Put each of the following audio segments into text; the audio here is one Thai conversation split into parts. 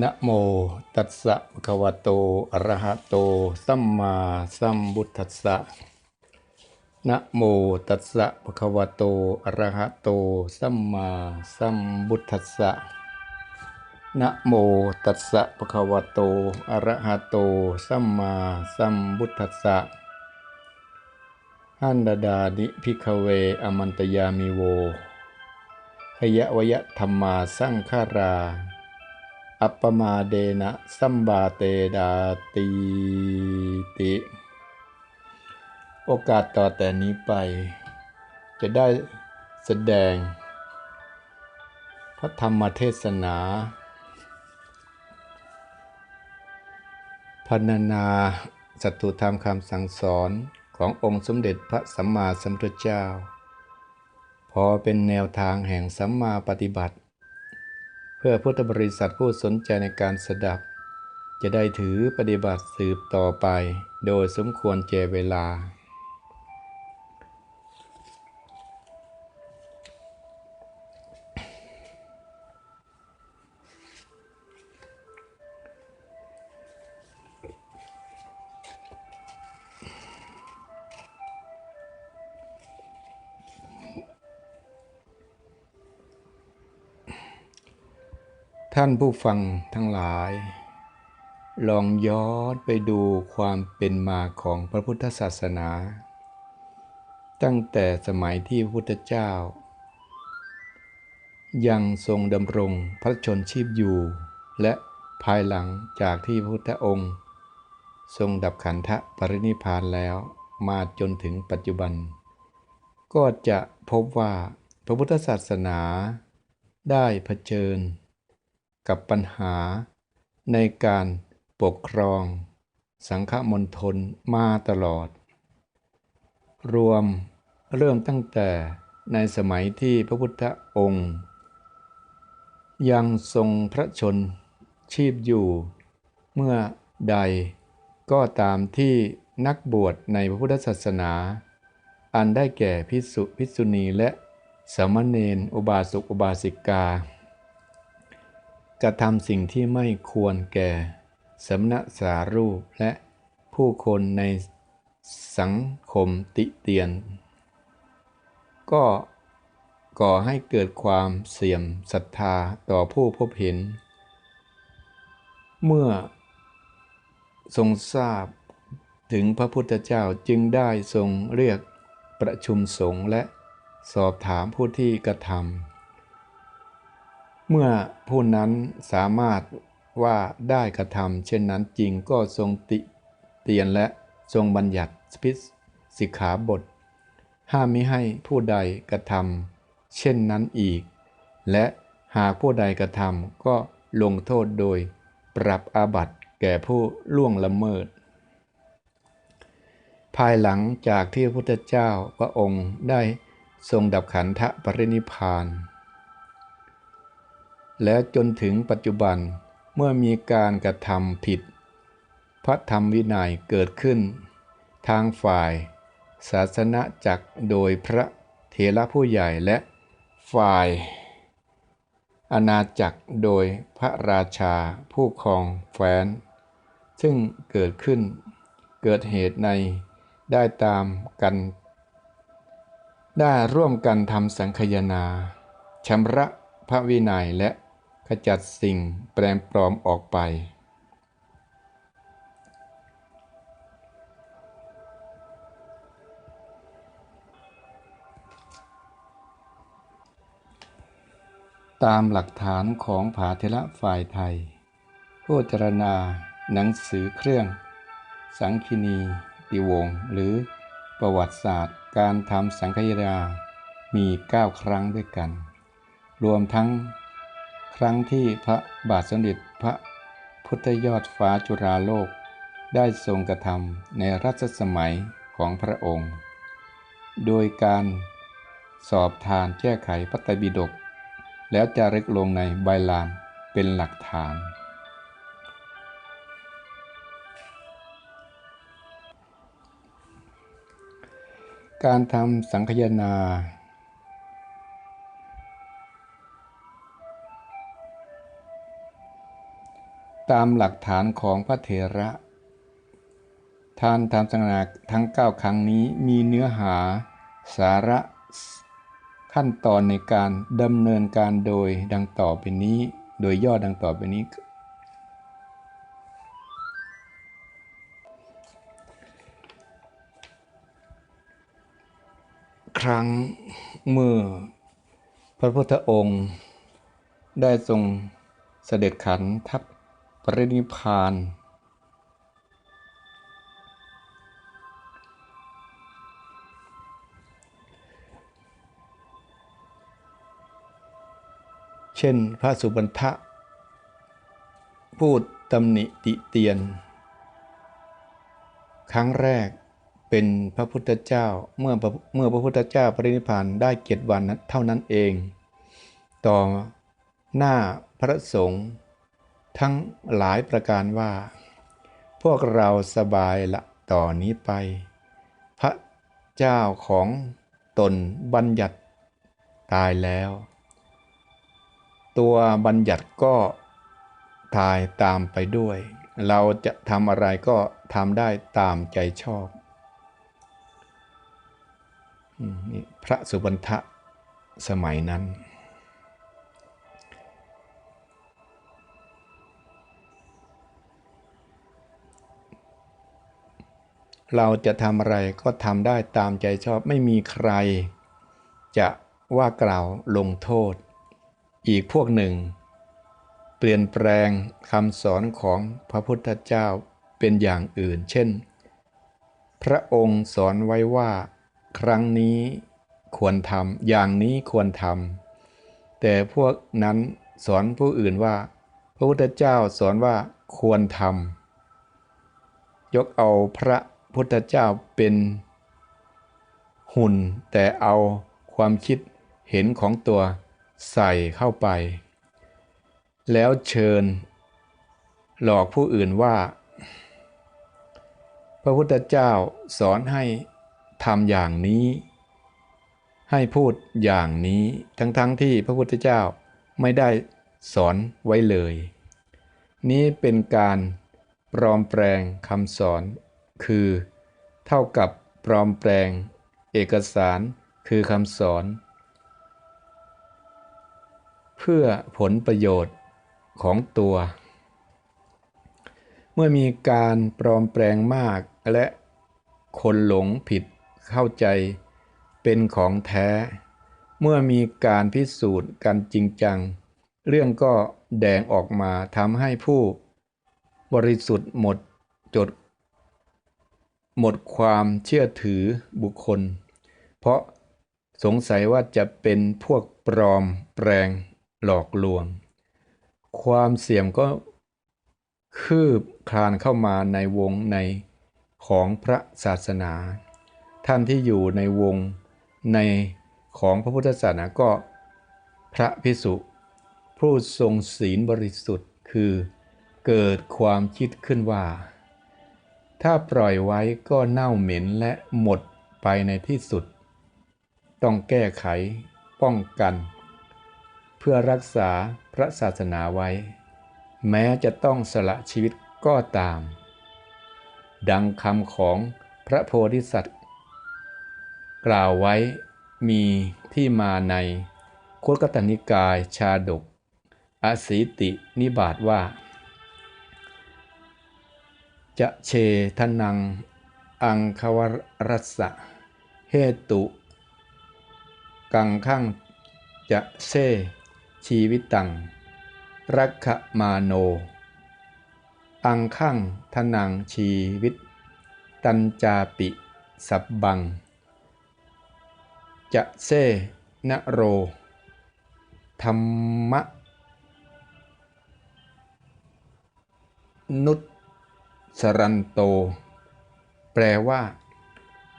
นะโมตัสสะภะคะวะโต อะระหะโต สัมมาสัมพุทธัสสะ นะโมตัสสะภะคะวะโต อะระหะโต สัมมาสัมพุทธัสสะ นะโมตัสสะภะคะวะโต อะระหะโต สัมมาสัมพุทธัสสะหันดาดานิพิกเว อมันตยามิโวหยะวยะธรรมาสังขารา อัปปมาเดนะสัมบาเตดาตีติ โอกาสต่อแต่นี้ไป จะได้แสดง พระธรรมเทศนาพันนาสัตตุธรรมคำสั่งสอนขององค์สมเด็จพระสัมมาสัมพุทธเจ้า พอเป็นแนวทางแห่งสัมมาปฏิบัติ พื่อพุทธบริษัทผู้สนใจในการสดับ จะได้ถือปฏิบัติสืบต่อไป โดยสมควรเจเวลา ท่านผู้ฟังทั้งหลาย ลองย้อนไปดูความเป็นมาของพระพุทธศาสนา ตั้งแต่สมัยที่พระพุทธเจ้า ยังทรงดำรงพระชนชีพอยู่ และภายหลังจากที่พระพุทธองค์ ทรงดับขันธปรินิพพานแล้วมาจนถึงปัจจุบัน ก็จะพบว่าพระพุทธศาสนาได้เผชิญ กับปัญหา ในการปกครอง สังฆมณฑลมาตลอด รวมเริ่มตั้งแต่ในสมัยที่พระพุทธองค์ ยังทรงพระชนชีพอยู่ เมื่อใดก็ตามที่นักบวชในพระพุทธศาสนา อันได้แก่พิสุภิกษุณีและสามเณรอุบาสกอุบาสิกา กระทำสิ่งที่ไม่ควรแก่สมณสารูปและผู้คนในสังคมติเตียน ก็ก่อให้เกิดความเสื่อมศรัทธาต่อผู้พบเห็น เมื่อทรงทราบถึงพระพุทธเจ้าจึงได้ทรงเรียกประชุมสงฆ์และสอบถามผู้ที่กระทำ เมื่อผู้นั้นสามารถว่าได้กระทำเช่นนั้นจริงก็ทรงติเตียนและทรงบัญญัติพิสิกขาบท ห้ามไม่ให้ผู้ใดกระทำเช่นนั้นอีก และหากผู้ใดกระทำก็ลงโทษโดยปรับอาบัติแก่ผู้ล่วงละเมิด ภายหลังจากที่พระพุทธเจ้าพระองค์ได้ทรงดับขันธปรินิพพาน และจนถึงปัจจุบันเมื่อมีการกระทำผิด พระธรรมวินัยเกิดขึ้น ทางฝ่าย ศาสนาจักรโดยพระเถระผู้ใหญ่และฝ่าย อาณาจักรโดยพระราชาผู้ครองแฟนซึ่งเกิดขึ้น เกิดเหตุในได้ตามกัน ได้ร่วมกันทำสังคยนาชำระพระวินัยและ จัดสิ่งแปลงปลอมออกไป ตามหลักฐานของผาเทระฝ่ายไทยผู้จารณาหนังสือเครื่อง สังคินีติวงศ์หรือประวัติศาสตร์ การทำสังคยามี 9 ครั้งด้วยกัน รวมทั้ง ครั้งที่พระบาทสมเด็จพระพุทธยอดฟ้าจุฬาโลก ได้ทรงกระทำในรัชสมัยของพระองค์ โดยการสอบทานแก้ไขพระไตรปิฎกแล้วจะรึกลงในใบลานเป็นหลักฐาน การทำสังคยนา ตามหลักฐานของพระเถระ ทานธรรมสังนาทั้ง 9 ครั้งนี้มีเนื้อหาสาระขั้นตอนในการดำเนินการโดยดังต่อไปนี้ โดยย่อดังต่อไปนี้ ครั้งเมื่อพระพุทธองค์ได้ทรงเสด็จขันทัพ ปรินิพาน เช่นพระสุบรรทะ พูดตำหนิติเตียน ครั้งแรกเป็นพระพุทธเจ้าเมื่อเมื่อพระพุทธเจ้าปรินิพานได้เจ็ดวันเท่านั้นเอง ต่อหน้าพระสงฆ์ ทั้งหลายประการว่า พวกเราสบายละต่อนนี้ไป พระเจ้าของตนบัญญัติตายแล้ว ตัวบัญญัติก็ตายตามไปด้วย เราจะทำอะไรก็ทำได้ตามใจชอบนี่พระสุบรรทะสมัยนั้น เราจะทำอะไรก็ทำได้ตามใจชอบไม่มีใคร จะว่ากล่าวลงโทษ อีกพวกหนึ่ง เปลี่ยนแปลงคำสอนของพระพุทธเจ้าเป็นอย่างอื่น เช่น พระองค์สอนไว้ว่า ครั้งนี้ควรทำอย่างนี้ควรทำแต่พวกนั้นสอนผู้อื่นว่า พระพุทธเจ้าสอนว่าควรทำยกเอาพระ พุทธเจ้าเป็นหุ่น แต่เอาความคิดเห็นของตัวใส่เข้าไป แล้วเชิญ หลอกผู้อื่นว่า พระพุทธเจ้าสอนให้ทำอย่างนี้ ให้พูดอย่างนี้ ทั้งๆทที่พระพุทธเจ้าไม่ได้สอนไว้เลย นี้เป็นการปลอมแปลงคำสอน คือ เท่ากับปลอมแปลง เอกสารคือคำสอน เพื่อผลประโยชน์ของตัว เมื่อมีการปลอมแปลงมากและคนหลงผิดเข้าใจเป็นของแท้ เมื่อมีการพิสูจน์กันจริงจัง เรื่องก็แดงออกมาทำให้ผู้บริสุทธิ์หมดจด หมดความเชื่อถือบุคคล เพราะสงสัยว่าจะเป็นพวกปลอมแปลงหลอกลวง ความเสี่ยมก็คืบคลานเข้ามาในวงในของพระศาสนา ท่านที่อยู่ในวงในของพระพุทธศาสนาก็พระพิสุผู้ทรงศีลบริสุทธิ์คือเกิดความคิดขึ้นว่า ถ้าปล่อยไว้ก็เน่าเหม็นและหมดไปในที่สุด ต้องแก้ไข ป้องกัน เพื่อรักษาพระศาสนาไว้ แม้จะต้องสละชีวิตก็ตาม ดังคำของพระโพธิสัตว์ กล่าวไว้มีที่มาในโคตกตนิกายชาดก อสีตินิบาตว่า จะเชทนัง อังควรัสสะเหตุ กังขังจะเซชีวิตตัง รักขมาโน อังขังทนังชีวิต ตันจาปิ สับบัง จะเซนโร ธรรมนุต สรันโต แปลว่า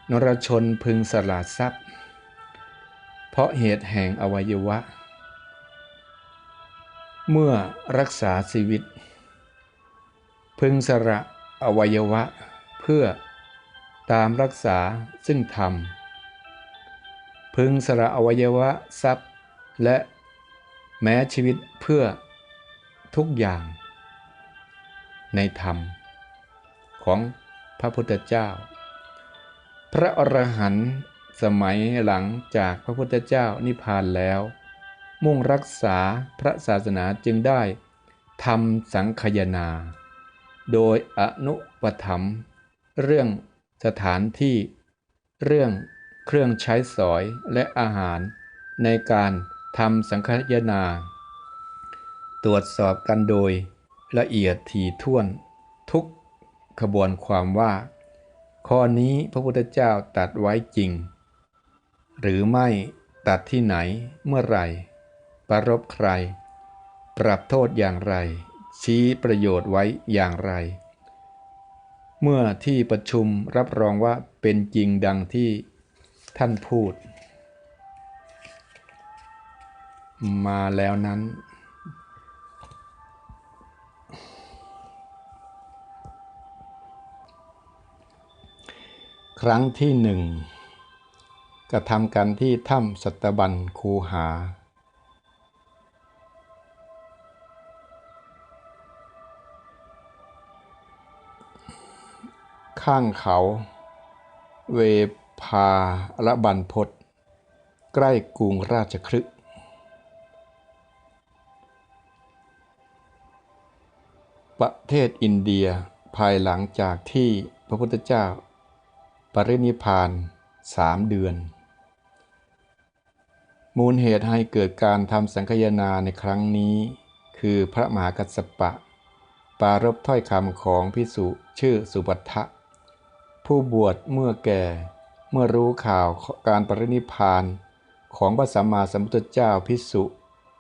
นรชนพึงสละทรัพย์ เพราะเหตุแห่งอวัยวะ เมื่อรักษาชีวิต พึงสละอวัยวะ เพื่อตามรักษาซึ่งธรรม พึงสละอวัยวะทรัพย์ และแม้ชีวิตเพื่อทุกอย่างในธรรม ของพระพุทธเจ้า พระอรหันต์สมัยหลังจากพระพุทธเจ้านิพพานแล้ว มุ่งรักษาพระศาสนาจึงได้ทำสังคยนา โดยอนุปถัมภ์เรื่องสถานที่ เรื่องเครื่องใช้สอยและอาหาร ในการทำสังคยนา ตรวจสอบกันโดยละเอียดถี่ถ้วน ขบวนความว่า ข้อนี้พระพุทธเจ้าตัดไว้จริง หรือไม่ตัดที่ไหนเมื่อไหร่ ประรบใคร ปรับโทษอย่างไร ชี้ประโยชน์ไว้อย่างไร เมื่อที่ประชุมรับรองว่าเป็นจริงดังที่ท่านพูด มาแล้วนั้น ครั้งที่หนึ่งกระทำกันที่ถ้ำสัตบันคูหา ข้างเขา เวพาละบันพศใกล้กรุงราชครึกประเทศอินเดียภายหลังจากที่พระพุทธเจ้า ปรินิพานสามเดือน มูลเหตุให้เกิดการทำสังคยนาในครั้งนี้ คือพระมหากัสสปะ ปารบถ้อยคำของพิสุชื่อสุปัทะผู้บวชเมื่อแก่เมื่อรู้ข่าวการปรินิพานของพระสัมมาสัมพุทธเจ้าพิสุ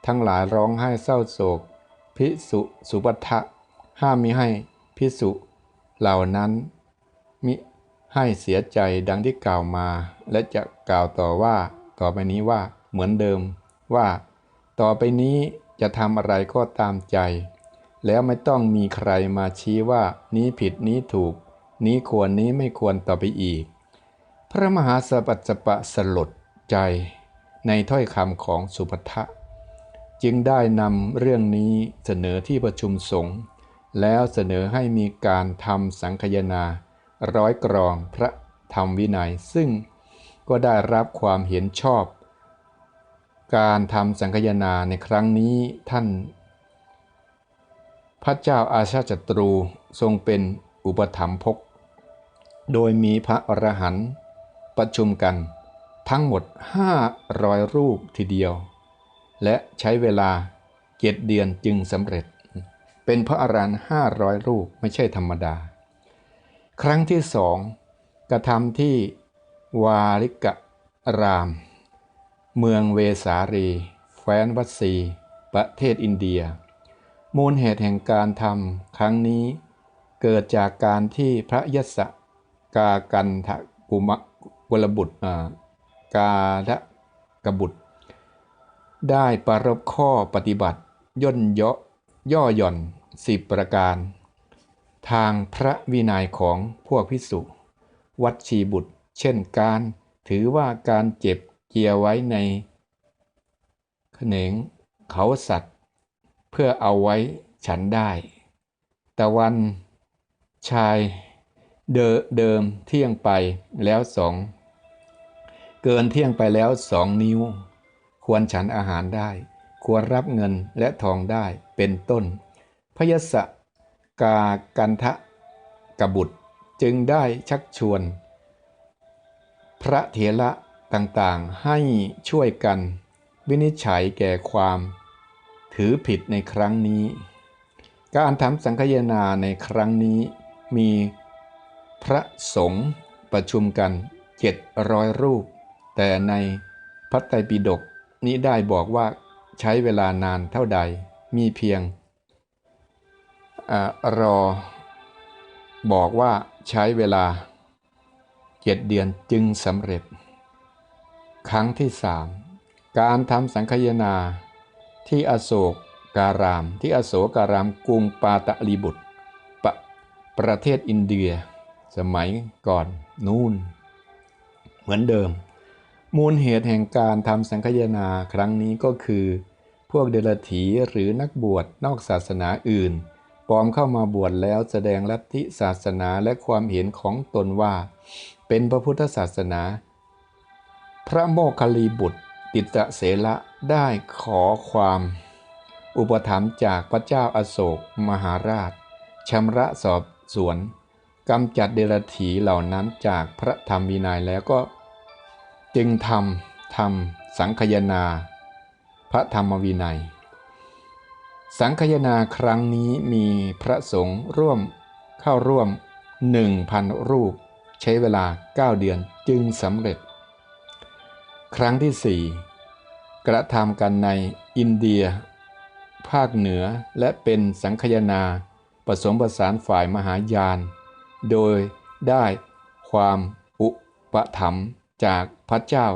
ทั้งหลายร้องไห้เศร้าโศก พิสุสุปัทะห้ามมิให้พิสุเหล่านั้น ให้เสียใจดังที่กล่าวมา และจะกล่าวต่อว่าต่อไปนี้ว่าเหมือนเดิมว่า ต่อไปนี้จะทำอะไรก็ตามใจ แล้วไม่ต้องมีใครมาชี้ว่านี้ผิดนี้ถูก นี้ควรนี้ไม่ควรต่อไปอีก พระมหาสปัสปะสลดใจ ในถ้อยคำของสุภัทะจึงได้นำเรื่องนี้เสนอที่ประชุมสงฆ์แล้วเสนอให้มีการทำสังคยนา ร้อยกรองพระธรรมวินัย ซึ่งก็ได้รับความเห็นชอบ การทำสังคยนาในครั้งนี้ท่าน พระเจ้าอาชาจัตรูทรงเป็นอุปถัมภกโดยมีพระอรหันต์ประชุมกันทั้งหมด 500 รูปทีเดียว และใช้เวลาเจ็ดเดือนจึงสำเร็จ เป็นพระอรหันต์500 รูปไม่ใช่ธรรมดา ครั้งที่สองกระทำที่วาริกะราม เมืองเวสาลีแคว้นวัดซีประเทศอินเดีย มูลเหตุแห่งการทำครั้งนี้เกิดจากการที่พระยศกากันทกุมวลบุตรกาทะกบุตร ได้ปรบข้อปฏิบัติย่นเยาะย่อหย่อนสิบประการ ทางพระวินัยของพวกพิสุวัดชีบุตร เช่นการถือว่าการเจ็บเกียร์ไว้ในขนงเขาสัตว์ เพื่อเอาไว้ฉันได้ต่วันชายเดิมเที่ยงไปแล้วสอง เกินเที่ยงไปแล้วสองนิ้ว ควรฉันอาหารได้ ควรรับเงินและทองได้เป็นต้นพยศ กากันทะกบุตรจึงได้ชักชวน พระเถระต่างๆให้ช่วยกัน วินิจฉัยแก่ความ ถือผิดในครั้งนี้ การทำสังคยนาในครั้งนี้มีพระสงฆ์ประชุมกันเจ็ดร้อยรูป แต่ในพระไตรปิฎกนี้ได้บอกว่าใช้เวลานานเท่าใดมีเพียง รอบอกว่าใช้เวลาเจ็ดเดือนจึงสำเร็จ ครั้งที่สามการทำสังคยนาที่อโศกการาม ที่อโศการามกรุงปาตะลีบุตรปประเทศอินเดีย สมัยก่อนนู่น เหมือนเดิม มูลเหตุแห่งการทำสังคยนาครั้งนี้ก็คือ พวกเดลถีหรือนักบวชนอกศาสนาอื่น ปลอมเข้ามาบวชแล้วแสดงลัทธิศาสนาและความเห็นของตนว่า เป็นพระพุทธศาสนา พระโมคคัลลีบุตร ติตะเสละได้ขอความ อุปถัมภ์จากพระเจ้าอาโศกมหาราชชำระสอบสวนกำจัดเดรัจฉีเหล่านั้นจากพระธรรมวินัยแล้วก็ จึงทำทำสังคยนา พระธรรมวินัย สังคยนาครั้งนี้มีพระสงฆ์ร่วมเข้าร่วม 1,000 รูป ใช้เวลา 9 เดือนจึงสำเร็จ ครั้งที่ 4 กระทำกันในอินเดีย ภาคเหนือและเป็นสังคยนาผสมผสานฝ่ายมหายาน โดยได้ความอุปถัมภ์จากพระเจ้า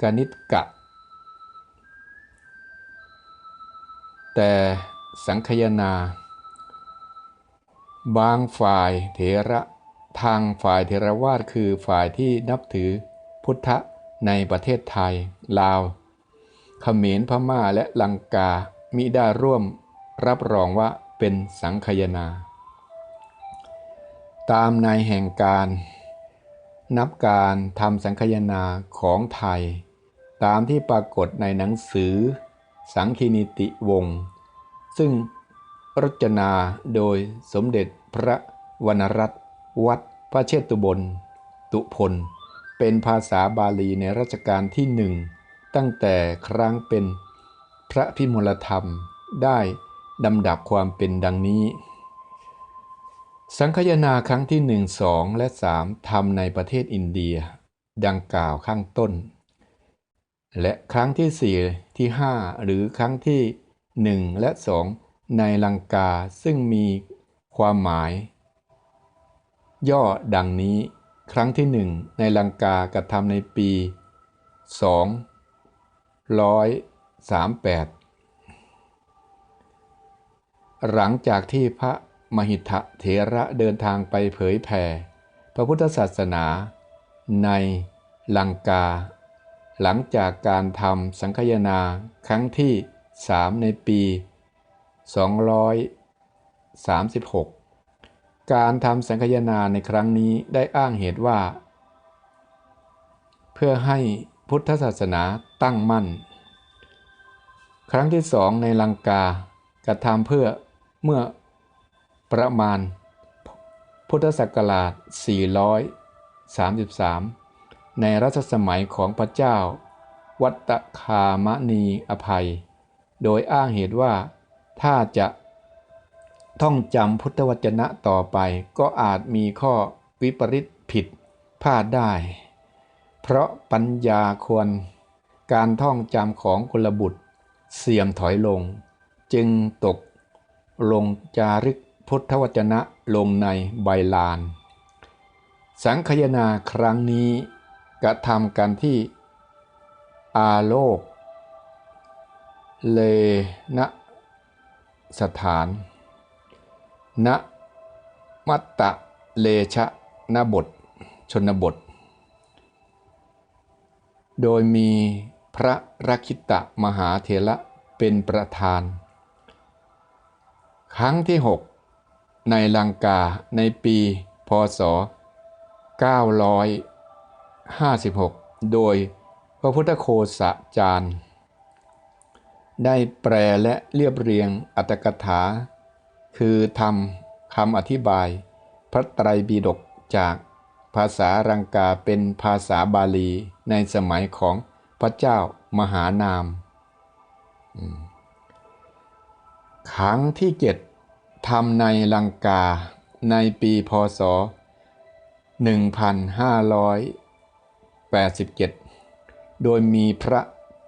กนิตกะ แต่สังคยนา บางฝ่ายเถระทางฝ่ายเทรวาสคือฝ่ายที่นับถือพุทธในประเทศไทย ลาวเขมรพม่าและลังกามิได้ร่วมรับรองว่าเป็นสังคยนา ตามในแห่งการนับการทำสังคยนาของไทย ตามที่ปรากฏในหนังสือ สังคีนิติวงศ์ซึ่งรจนาโดยสมเด็จพระวรรณรัตน์วัดพระเชตุบลตุพล เป็นภาษาบาลีในรัชกาลที่หนึ่งตั้งแต่ครั้งเป็นพระพิมลธรรมได้ดำดับความเป็นดังนี้ สังคยนาครั้งที่หนึ่งสองและสามทำในประเทศอินเดีย ดังกล่าวข้างต้น และครั้งที่สี่ที่ห้าหรือครั้งที่หนึ่งและสองในลังกาซึ่งมีความหมาย ย่อดังนี้ครั้งที่หนึ่งในลังกากระทำในปีสองร้อยสามแปดหลังจากที่พระมหิทธเถระเดินทางไปเผยแผ่พระพุทธศาสนาในลังกา หลังจากการทำสังคยนาครั้งที่สามในปี 236 การทำสังคยนาในครั้งนี้ได้อ้างเหตุว่า เพื่อให้พุทธศาสนาตั้งมั่น ครั้งที่สองในลังกากระทำเพื่อเมื่อประมาณพุทธศักราช 433 ในรัชสมัยของพระเจ้า วัตคามณีอภัย โดยอ้างเหตุว่าถ้าจะท่องจำพุทธวจนะต่อไปก็อาจมีข้อวิปริตผิดพลาดได้ เพราะปัญญาควร การท่องจำของกุลบุตร เสื่อมถอยลง จึงตกลงจารึกพุทธวจนะลงในใบลาน สังคยนาครั้งนี้ กระทำกันที่อาโลก เลนะสถานณมัตตะเลชะนบท ชนบท โดยมีพระรักิตะมหาเถระเป็นประธาน ครั้งที่ 6 ในลังกาในปีพศ 56 โดยพระพุทธโคสะจารย์ ได้แปลและเรียบเรียงอัตถกถา คือทำคำอธิบาย พระไตรปิฎกจากภาษารังกาเป็นภาษาบาลีในสมัยของพระเจ้ามหานามครั้งที่เจ็ดทำในลังกาในปีพศ 87 โดยมีพระ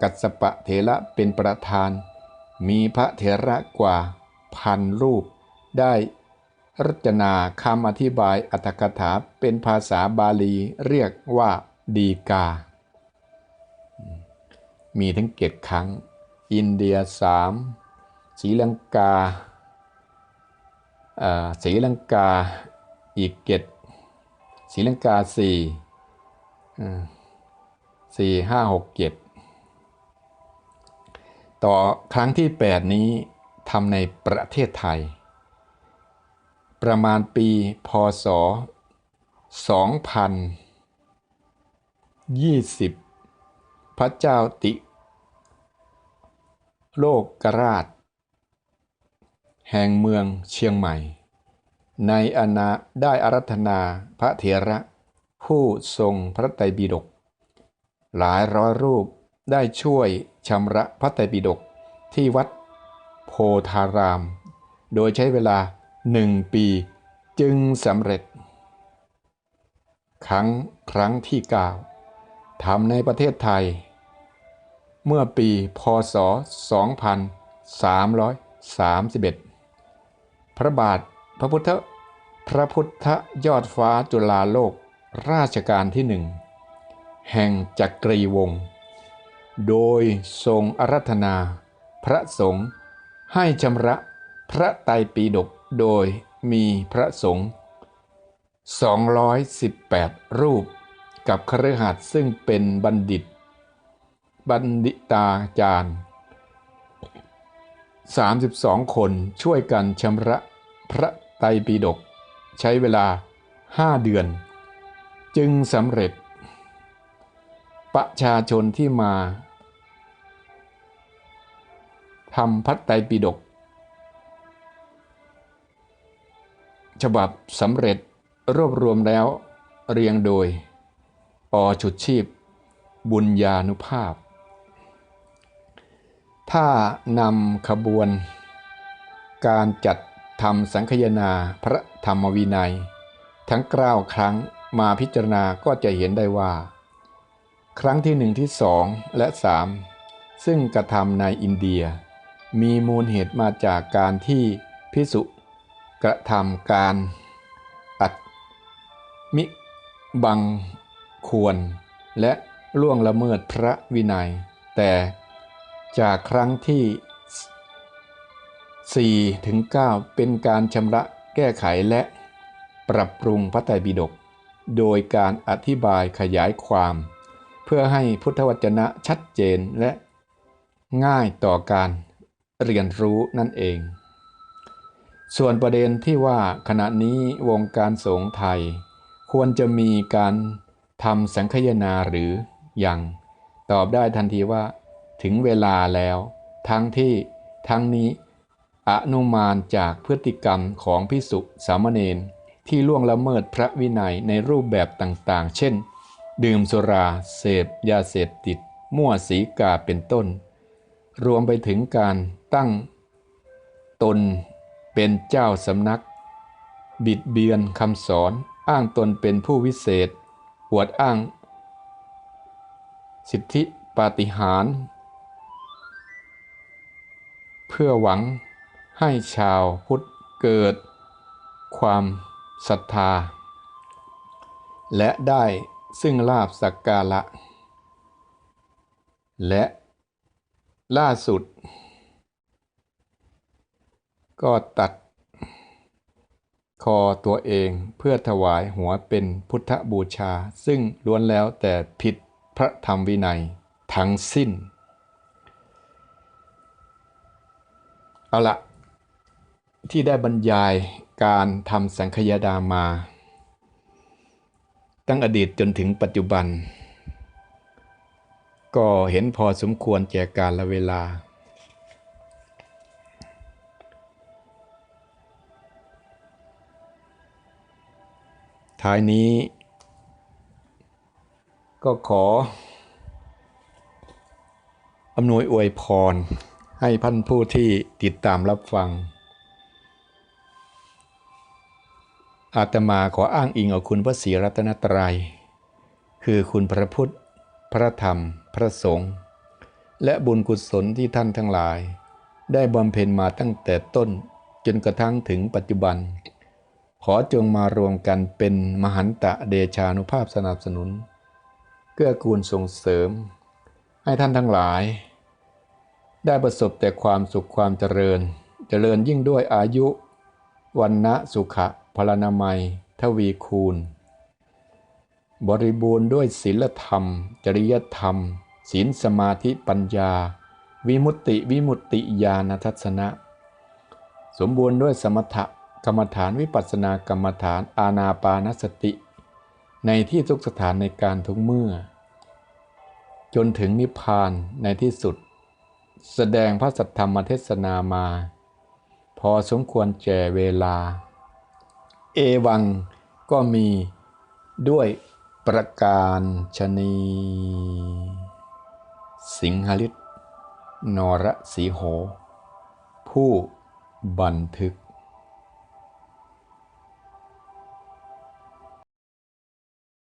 กัสสปะเถระเป็นประธาน มีพระเถระกว่าพันรูป ได้รจนาคำอธิบายอัตถกถาเป็นภาษาบาลีเรียกว่าดีกา มีทั้งเกตครั้ง อินเดียสามศรีลังกาศรีลังกาอีกเกตศรีลังกาสี่ สี่ห้าหกเจ็ดต่อครั้งที่ 8 นี้ทำในประเทศไทย ประมาณปีพศ 2020 พระเจ้าติ โลกกราช แห่งเมืองเชียงใหม่ ในอนาได้อารัธนาพระเถระ ผู้ทรงพระไตรปิฎก หลายร้อยรูปได้ช่วยชำระพระไตรปิฎกที่วัดโพธาราม โดยใช้เวลาหนึ่งปีจึงสำเร็จ ครั้งครั้งที่เก้าทำในประเทศไทย เมื่อปีพศ 2331 พระบาทพระพุทธพระพุทธยอดฟ้าจุฬาโลกราชการที่หนึ่ง แห่งจักรีวงศ์โดยทรงอารัธนา พระสงฆ์ให้ชำระพระไตรปิฎกโดยมีพระสงฆ์218 รูปกับคฤหัสถ์ซึ่งเป็นบัณฑิต บัณฑิตาจารย์ 32 คนช่วยกันชำระพระไตรปิฎกใช้เวลา 5 เดือน จึงสำเร็จ ประชาชนที่มาทำพระไตรปิฎกฉบับสำเร็จรวบรวมแล้วเรียงโดยอชุดชีพ บุญญาณุภาพ ถ้านำขบวน การจัดทำสังคยนาพระธรรมวินัย ทั้งเก้าครั้งมาพิจารณาก็จะเห็นได้ว่า ครั้งที่หนึ่งที่สองและสามซึ่งกระทำในอินเดีย มีมูลเหตุมาจากการที่พิสุกระทำการอัดมิบังควร และล่วงละเมิดพระวินัย แต่จากครั้งที่4ถึง9เป็นการชำระแก้ไขและปรับปรุงพระไตรปิฎกโดยการอธิบายขยายความ เพื่อให้พุทธวจนะชัดเจนและง่ายต่อการเรียนรู้นั่นเอง ส่วนประเด็นที่ว่าขณะนี้วงการสงฆ์ไทย ควรจะมีการทำสังคยนาหรืออยังตอบได้ทันทีว่า ถึงเวลาแล้ว ทั้งที่ทั้งนี้อนุมานจากพฤติกรรมของพิสุสามเณรที่ล่วงละเมิดพระวินัยในรูปแบบต่างๆ เช่น ดื่มสุราเสพยาเสพติด มั่วสีกาเป็นต้น รวมไปถึงการตั้งตนเป็นเจ้าสำนัก บิดเบียนคำสอนอ้างตนเป็นผู้วิเศษอวดอ้าง สิทธิปาฏิหาริย์เพื่อหวังให้ชาวพุทธเกิดความศรัทธา และได้ ซึ่งลาบสักการะ และล่าสุด ก็ตัดคอตัวเองเพื่อถวายหัวเป็นพุทธบูชา ซึ่งล้วนแล้วแต่ผิดพระธรรมวินัยทั้งสิ้น เอาละที่ได้บรรยายการทำสังคยดามา ตั้งอดีตจนถึงปัจจุบัน ก็เห็นพอสมควรแก่การละเวลา ท้ายนี้ ก็ขออำนวยอวยพรให้พันผู้ที่ติดตามรับฟัง อาตมาขออ้างอิงเอาคุณพระศรีรัตนตรัย คือคุณพระพุทธ พระธรรม พระสงฆ์และบุญกุศลที่ท่านทั้งหลาย ได้บำเพ็ญมาตั้งแต่ต้นจนกระทั่งถึงปัจจุบัน ขอจงมารวมกันเป็นมหันตะเดชานุภาพสนับสนุน เกื้อกูลส่งเสริม ให้ท่านทั้งหลาย ได้ประสบแต่ความสุขความเจริญ เจริญยิ่งด้วยอายุวันนะสุขะ พลานามัย ทวีคูณ บริบูรณ์ด้วยศีลธรรม จริยธรรม ศีลสมาธิปัญญา วิมุตติวิมุตติญาณทัศนะ สมบูรณ์ด้วยสมถะกรรมฐานวิปัสสนากรรมฐานอาณาปานสติ ในที่ทุกสถานในการทุกเมื่อ จนถึงนิพพานในที่สุด แสดงพระสัทธรรมเทศนามา พอสมควรแก่เวลา เอวังก็มีด้วยประการชนี สิงหฤทธิ์นรสีโห ผู้บันทึก